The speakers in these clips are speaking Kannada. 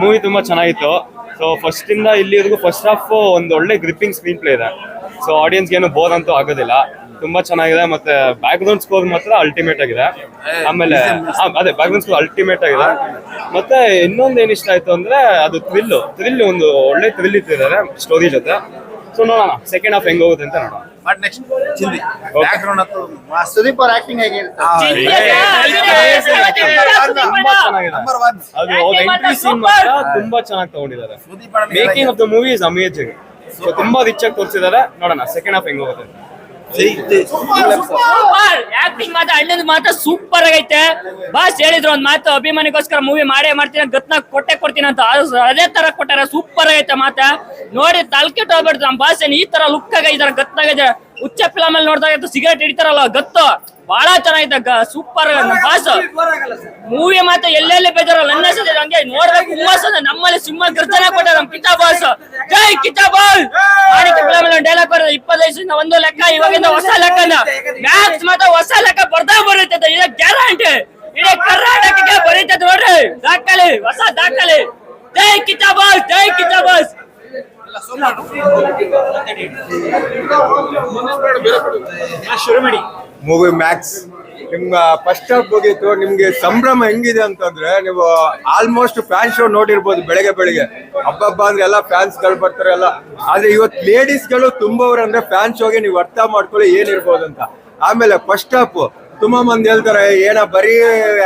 ಮೂವಿ ತುಂಬಾ ಚೆನ್ನಾಗಿತ್ತು. ಸೊ ಫಸ್ಟ್ ಇಂದ ಇಲ್ಲಿವರೆಗೂ ಫಸ್ಟ್ ಹಾಫ್ ಒಂದು ಒಳ್ಳೆ ಗ್ರಿಪ್ಪಿಂಗ್ ಸ್ಕ್ರೀನ್ ಪ್ಲೇ ಇದೆ. ಸೊ ಆಡಿಯನ್ಸ್ ಏನು ಬೋರ್ ಅಂತೂ ಆಗೋದಿಲ್ಲ. ತುಂಬಾ ಚೆನ್ನಾಗಿದೆ ಮತ್ತೆ ಬ್ಯಾಕ್ ಗ್ರೌಂಡ್ ಸ್ಕೋರ್ ಮಾತ್ರ ಅಲ್ಟಿಮೇಟ್ ಆಗಿದೆ. ಆಮೇಲೆ ಅದೇ ಬ್ಯಾಕ್ ಗ್ರೌಂಡ್ ಸ್ಕೋರ್ ಅಲ್ಟಿಮೇಟ್ ಆಗಿದೆ. ಮತ್ತೆ ಇನ್ನೊಂದು ಏನ್ ಇಷ್ಟ ಆಯ್ತು ಅಂದ್ರೆ ಅದು ಥ್ರಿಲ್ ಥ್ರಿಲ್ ಒಂದು ಒಳ್ಳೆ ಥ್ರಿಲ್ ಇಟ್ಟಿದ್ದಾರೆ ಸ್ಟೋರಿ ಜೊತೆ. ಸೊ ನೋಡೋಣ. ಸೆಕೆಂಡ್ ಹಾಫ್ ಹೆಂಗ್ ಹೋಗುತ್ತೆ ಅಂತ ನೋಡೋಣ. ಬಟ್ ನೆಕ್ಸ್ಟ್ ಚಿಂದಿ. ಬ್ಯಾಕ್ಗ್ರೌಂಡ್ ಅಂತೂ ಮಸ್ತ್. ಸುದೀಪ್ ಅವ್ರ ಆಕ್ಟಿಂಗ್ ಹೇಗಿರುತ್ತೆ ಆ, ತುಂಬಾ ಚೆನ್ನಾಗಿದೆ. ನಂಬರ್ ಒನ್ ಅದು ಅವ್ರ ಎಂಟ್ರಿ ಸೀನ್ ಮಾತ್ರ ತುಂಬಾ ಚೆನ್ನಾಗಿ ತಗೊಂಡಿದ್ದಾರೆ. Making of the movie is amazing so ತುಂಬಾ ರಿಚ್ ಆಗಿ ತೋರಿಸಿದ್ದಾರೆ. ನೋಡೋಣ ಸೆಕೆಂಡ್ ಹಾಫ್ ಹೆಂಗ್ ಹೋಗುತ್ತೆ ಆಕ್ಟಿಂಗ್ ಮಾತ್ರ ಅಣ್ಣದ ಮಾತ್ರ ಸೂಪರ್ ಆಗೈತೆ. ಬಾಸ್ ಹೇಳಿದ್ರು ಒಂದ್ ಮಾತು, ಅಭಿಮಾನಿಗೋಸ್ಕರ ಮೂವಿ ಮಾಡೇ ಮಾಡ್ತೀನಿ ಗತ್ನ ಕೊಟ್ಟೆ ಕೊಡ್ತೀನಿ ಅಂತ. ಅದೇ ತರ ಕೊಟ್ಟಾರ ಸೂಪರ್ ಆಗೈತೆ ಮಾತ. ನೋಡಿ ತಲ್ಕೆಟ್ ಹೋಗ್ಬಿಡ್ತು ಬಾಸ್ ಏನ್ ಈ ತರ ಲುಕ್ ಆಗೈದಾರ ಗತ್ನಾಗೈತೆ ಉಚ್ಚ ಫಿಲಮ್ ಅಲ್ಲಿ ನೋಡಿದಾಗ ಸಿಗರೇಟ್ ಹಿಡಿತಾರಲ್ಲ, ಗತ್ತು. ಬಹಳ ಚೆನ್ನಾಗಿದೆ ಸೂಪರ್ ಬಾಸ್ ಮೂವಿ ಮಾತ್ರ ಎಲ್ಲೆಲ್ಲಿ ಬೇಜಾರಲ್ಲ ನನ್ನ ಹೆಸರು ಹಂಗೆ ನೋಡ್ಬೇಕು ಅಂದ್ರೆ ನಮ್ಮಲ್ಲಿ ಸಿಂಹ ಗರ್ಜನೆ ಕೊಟ್ಟ ನಮ್ ಕಿತಾ ಬಾಸ್ ಜೈ ಕಿತಾ ಬಾಲ್ ಡೈಲಾಗ್ ಬರೋದು ಇಪ್ಪತ್ತೈದು ಒಂದು ಲೆಕ್ಕ ಇವಾಗಿಂದ ಹೊಸ ಲೆಕ್ಕನ. ಮ್ಯಾಥ್ಸ್ ಮಾತ್ರ ಹೊಸ ಲೆಕ್ಕ ಬರ್ತಾ ಬರುತ್ತೆ ಇದ ಗ್ಯಾರಂಟಿ ಇಡೀ ಕರ್ನಾಟಕಕ್ಕೆ ಬರೀತದೆ ನೋಡ್ರಿ. ದಾಖಲೆ ಹೊಸ ದಾಖಲೆ. ಜೈ ಕಿತಾ ಬಾಲ್ ಜೈ ಕಿತಾ ಬಾಸ್ ಮೂವಿ ಮ್ಯಾಕ್ಸ್. ನಿಮ್ಗೆ ಫಸ್ಟ್ ಹಾಫ್ ಹೋಗಿತ್ತು ನಿಮ್ಗೆ ಸಂಭ್ರಮ ಹೆಂಗಿದೆ ಅಂತಂದ್ರೆ ನೀವು ಆಲ್ಮೋಸ್ಟ್ ಫ್ಯಾನ್ ಶೋ ನೋಡಿರ್ಬೋದು ಬೆಳಗ್ಗೆ ಬೆಳಿಗ್ಗೆ. ಹಬ್ಬ ಅಂದ್ರೆ ಎಲ್ಲ ಫ್ಯಾನ್ಸ್ಗಳು ಬರ್ತಾರೆ ಎಲ್ಲ. ಆದ್ರೆ ಇವತ್ತು ಲೇಡೀಸ್ಗಳು ಅಂದ್ರೆ ಫ್ಯಾನ್ ಶೋಗೆ ನೀವು ಅರ್ಥ ಮಾಡ್ಕೊಳ್ಳಿ ಏನಿರ್ಬೋದು ಅಂತ. ಆಮೇಲೆ ಫಸ್ಟ್ ಹಾಫ್ ತುಂಬಾ ಮಂದಿ ಹೇಳ್ತಾರೆ, ಏನ ಬರೀ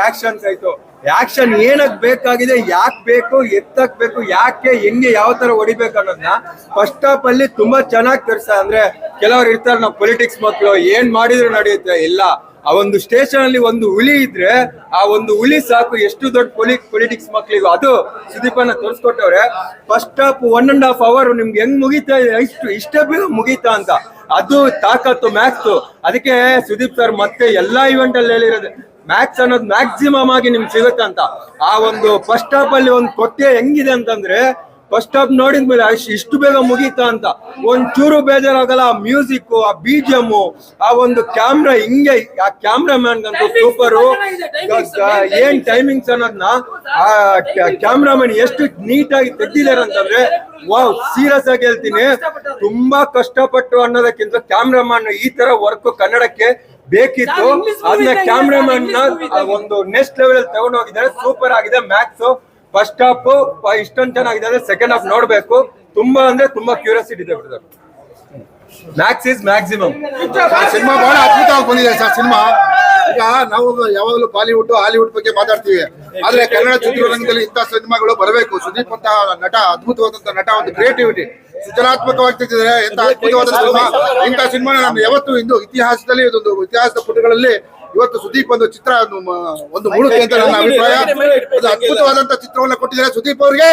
ಆಕ್ಷನ್ಸ್ ಆಯ್ತು. ಆಕ್ಷನ್ ಏನಕ್ ಬೇಕಾಗಿದೆ, ಯಾಕೆ ಬೇಕು ಎತ್ತಕ್ ಬೇಕು ಯಾಕೆ, ಹೆಂಗೆ, ಯಾವ ತರ ಹೊಡಿಬೇಕು ಅನ್ನೋದನ್ನ ಫಸ್ಟ್ ಆಫ್ ಅಲ್ಲಿ ತುಂಬಾ ಚೆನ್ನಾಗಿ ತರ್ಸ ಅಂದ್ರೆ ಕೆಲವ್ರು ಇರ್ತಾರೆ, ನಾವು ಪೊಲಿಟಿಕ್ಸ್ ಮಕ್ಕಳು ಏನ್ ಮಾಡಿದ್ರು ನಡೆಯುತ್ತೆ, ಇಲ್ಲ. ಆ ಒಂದು ಸ್ಟೇಷನ್ ಅಲ್ಲಿ ಒಂದು ಹುಲಿ ಇದ್ರೆ, ಆ ಒಂದು ಹುಲಿ ಸಾಕು, ಎಷ್ಟು ದೊಡ್ಡ ಪೊಲಿ ಪೊಲಿಟಿಕ್ಸ್ ಮಕ್ಳಿಗೂ. ಅದು ಸುದೀಪನ್ನ ತೋರಿಸ್ಕೊಟ್ಟವ್ರೆ. First half one and half hour ನಿಮ್ಗೆ ಹೆಂಗ್ ಮುಗೀತಾ ಇಷ್ಟು ಇಷ್ಟೇ ಬೇಗ ಮುಗೀತಾ ಅಂತ. ಅದು ತಾಕತ್ತು ಮ್ಯಾಕ್ಸ್ ಅದಕ್ಕೆ ಸುದೀಪ್ ಸರ್ ಮತ್ತೆ ಎಲ್ಲಾ ಇವೆಂಟ್ ಅಲ್ಲಿ ಹೇಳಿರೋದು. ಮ್ಯಾಕ್ಸ್ ಅನ್ನೋದು ಮ್ಯಾಕ್ಸಿಮಮ್ ಆಗಿ ನಿಮ್ಗೆ ಅಂತ. ಆ ಒಂದು ಫಸ್ಟ್ ಸ್ಟಾಪ್ ಅಲ್ಲಿ ಒಂದು ಕೊತ್ತೆ ಹೆಂಗಿದೆ ಅಂತಂದ್ರೆ ಫಸ್ಟ್ ಸ್ಟಾಪ್ ನೋಡಿದ್ಮೇಲೆ ಮೇಲೆ ಇಷ್ಟು ಬೇಗ ಮುಗೀತಾ ಅಂತ. ಒಂದ್ ಚೂರು ಬೇಜಾರಾಗಲ್ಲ ಆ ಮ್ಯೂಸಿಕ್ ಆ ಬಿಜಿಎಂ ಆ ಒಂದು ಕ್ಯಾಮ್ರಾ ಹಿಂಗೆ ಆ ಕ್ಯಾಮ್ರಾ ಮ್ಯಾನ್ ಅಂತೂ ಸೂಪರು ಏನ್ ಟೈಮಿಂಗ್ಸ್ ಅನ್ನೋದನ್ನ ಆ ಕ್ಯಾಮ್ರಾಮನ್ ಎಷ್ಟು ನೀಟಾಗಿ ತೆಗ್ದಿದ್ದಾರೆ ಅಂತಂದ್ರೆ ವಾವ್ ಸೀರಿಯಸ್ ಆಗಿ ಹೇಳ್ತೀನಿ. ತುಂಬಾ ಕಷ್ಟಪಟ್ಟು ಅನ್ನೋದಕ್ಕಿಂತ ಕ್ಯಾಮ್ರಾಮನ್ ಈ ತರ ವರ್ಕ್ ಕನ್ನಡಕ್ಕೆ ಬೇಕಿತ್ತು ಅದನ್ನ ಕ್ಯಾಮ್ರಾಮನ್ನ ಒಂದು ನೆಕ್ಸ್ಟ್ ಲೆವೆಲ್ ತಗೊಂಡು ಹೋಗಿದ್ದಾರೆ. ಸೂಪರ್ ಆಗಿದೆ. ಮ್ಯಾಕ್ಸ್ ಫಸ್ಟ್ ಹಾಫ್ ಇಷ್ಟೊಂದು ಚೆನ್ನಾಗಿದೆ ಸೆಕೆಂಡ್ ಹಾಫ್ ನೋಡ್ಬೇಕು. ತುಂಬಾ ಅಂದ್ರೆ ತುಂಬಾ ಕ್ಯೂರಿಯಾಸಿಟಿ ಇದೆ brother Max is maximum cinema ಬಹಳ ಅದ್ಭುತವಾಗಿ ಬಂದಿದೆ ಸರ್ ಸಿನಿಮಾ. ಈಗ ನಾವು ಯಾವಾಗಲೂ ಬಾಲಿವುಡ್ ಹಾಲಿವುಡ್ ಬಗ್ಗೆ ಮಾತಾಡ್ತೀವಿ. ಆದ್ರೆ ಕನ್ನಡ ಚಿತ್ರರಂಗದಲ್ಲಿ ಇಂತಹ ಸಿನಿಮಾಗಳು ಬರಬೇಕು. ಸುದೀಪ್ ಅಂತ ನಟ ಅದ್ಭುತವಾದಂತ ನಟ ಒಂದು ಕ್ರಿಯೇಟಿವಿಟಿ ಸೃಜನಾತ್ಮಕವಾಗಿ ತೆಗೆದಿದ್ದಾರೆ ಎಂತ ಅದ್ಭುತವಾದ ಸಿನಿಮಾ ಇಂಥ ಸಿನಿಮಾ ನಾನು ಯಾವತ್ತು ಇಂದು ಇತಿಹಾಸದಲ್ಲಿ ಇದೊಂದು ಇತಿಹಾಸದ ಪುಟಗಳಲ್ಲಿ ಇವತ್ತು ಸುದೀಪ್ ಒಂದು ಚಿತ್ರ ಒಂದು ಮ- ಮುಳುಕೆ ಅಂತ ನನ್ನ ಅಭಿಪ್ರಾಯ. ಅದು ಅದ್ಭುತವಾದಂತ ಚಿತ್ರವನ್ನ ಕೊಟ್ಟಿದ್ದಾರೆ ಸುದೀಪ್ ಅವ್ರಿಗೆ.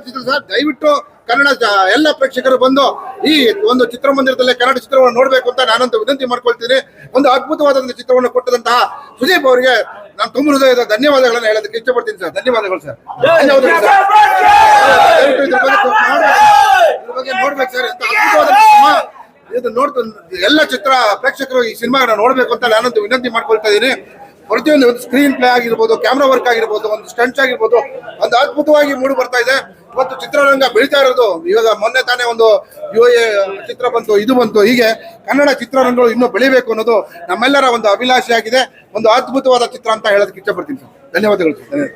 ಚಿತ್ರ. ಸರ್ ದಯವಿಟ್ಟು ಕನ್ನಡ ಎಲ್ಲ ಪ್ರೇಕ್ಷಕರು ಬಂದು ಈ ಒಂದು ಚಿತ್ರಮಂದಿರದಲ್ಲಿ ಕನ್ನಡ ಚಿತ್ರವನ್ನು ನೋಡ್ಬೇಕು ಅಂತ ನಾನಂತ ವಿನಂತಿ ಮಾಡ್ಕೊಳ್ತೀನಿ. ಒಂದು ಅದ್ಭುತವಾದ ಚಿತ್ರವನ್ನು ಕೊಟ್ಟದಂತಹ ಸುದೀಪ್ ಅವರಿಗೆ ನಾನು ತುಂಬ ಹೃದಯದ ಧನ್ಯವಾದಗಳನ್ನ ಹೇಳೋದಕ್ಕೆ ಇಷ್ಟಪಡ್ತೀನಿ ಸರ್. ಧನ್ಯವಾದಗಳು ಸರ್. ಧನ್ಯವಾದಗಳು ನೋಡ್ಬೇಕು. ಇದ್ರ ಬಗ್ಗೆ ನೋಡ್ಬೇಕು ಸರ್ ಎಂತ ಅದ್ಭುತವಾದ ಸಿನಿಮಾ. ಇದು ನೋಡ್ತಾ ಎಲ್ಲ ಚಿತ್ರ ಪ್ರೇಕ್ಷಕರು ಈ ಸಿನಿಮಾಗಳನ್ನ ನೋಡ್ಬೇಕು ಅಂತ ನಾನಂತೂ ವಿನಂತಿ ಮಾಡ್ಕೊಳ್ತಾ ಇದ್ದೀನಿ. ಪ್ರತಿಯೊಂದು ಒಂದು ಸ್ಕ್ರೀನ್ ಪ್ಲೇ ಆಗಿರ್ಬೋದು ಕ್ಯಾಮ್ರಾ ವರ್ಕ್ ಆಗಿರ್ಬೋದು, ಒಂದು ಸ್ಟಂಟ್ಸ್ ಆಗಿರ್ಬೋದು, ಒಂದು ಅದ್ಭುತವಾಗಿ ಮೂಡಿ ಬರ್ತಾ ಇದೆ. ಇವತ್ತು ಚಿತ್ರರಂಗ ಬೆಳೀತಾ ಇರೋದು, ಇವಾಗ ಮೊನ್ನೆ ತಾನೇ ಒಂದು ಯು ಎ ಚಿತ್ರ ಬಂತು, ಇದು ಬಂತು. ಹೀಗೆ ಕನ್ನಡ ಚಿತ್ರರಂಗಗಳು ಇನ್ನೂ ಬೆಳಿಬೇಕು ಅನ್ನೋದು ನಮ್ಮೆಲ್ಲರ ಒಂದು ಅಭಿಲಾಷೆ ಆಗಿದೆ. ಒಂದು ಅದ್ಭುತವಾದ ಚಿತ್ರ ಅಂತ ಹೇಳೋದಕ್ಕೆ ಇಷ್ಟಪಡ್ತೀನಿ ಸರ್. ಧನ್ಯವಾದಗಳು ಸರ್. ಧನ್ಯವಾದ